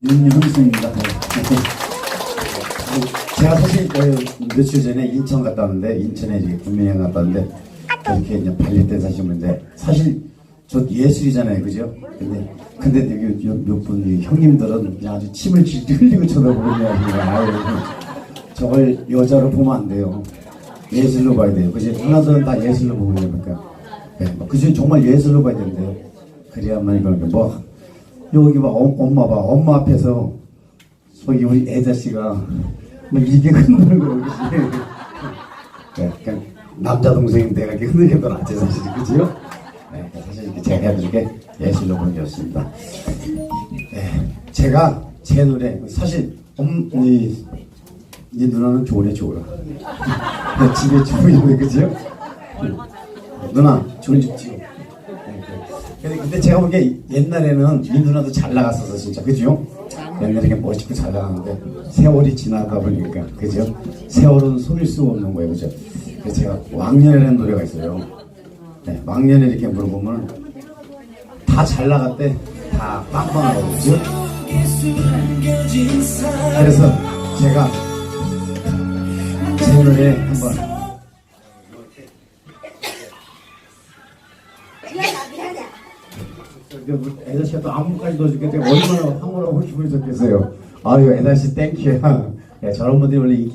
윤형수입니다. 네. 제가 사실 그 며칠 전에 인천 갔다 왔는데 인천에 이제 군민회관 갔다 왔는데 이렇게 이제 발리때 사시는데 사실 저 예술이잖아요, 그죠? 근데 근데 여기 몇분 형님들은 그냥 아주 침을 질질 흘리고 쳐다보는 아유 저걸 여자로 보면 안 돼요. 예술로 봐야 돼요. 그지? 누나들은 다 예술로 보고 있으니까. 네, 뭐 그중 정말 예술로 봐야 되는데요. 그래야만 이거 뭐 여기 봐 엄- 엄마 봐 엄마 앞에서 저기 우리 애자씨가 뭐 이게 거 그지? 네, 그냥 남자 동생인 내가 이렇게 흔드는 건 아재 사실 그지요? 네, 사실 이렇게 제가 해드리게 예술로 보는 게 없습니다. 네, 제가 제 노래 사실 엄, 이, 이 누나는 좋으네 좋아. 네, 집에 주부인데 그지요? 누나 좋은 집 지어. 근데, 제가 보기에 옛날에는 이 누나도 잘 나갔었어 진짜 그죠? 옛날에 이렇게 멋있고 잘 나갔는데 세월이 지나다 보니까 그죠? 세월은 속일 수 없는 거예요 그죠? 그래서 제가 왕년이라는 노래가 있어요 네, 왕년에 이렇게 물어보면 다 잘 나갔대 다 빵빵하고 그죠? 그래서 제가 제 노래 한번 애자 씨가 또 안무까지 넣어줄게 얼마나 한번하고 싶으셨겠어요. 아유 애자 씨 땡큐야 예, 저런 분들이 원래 인기가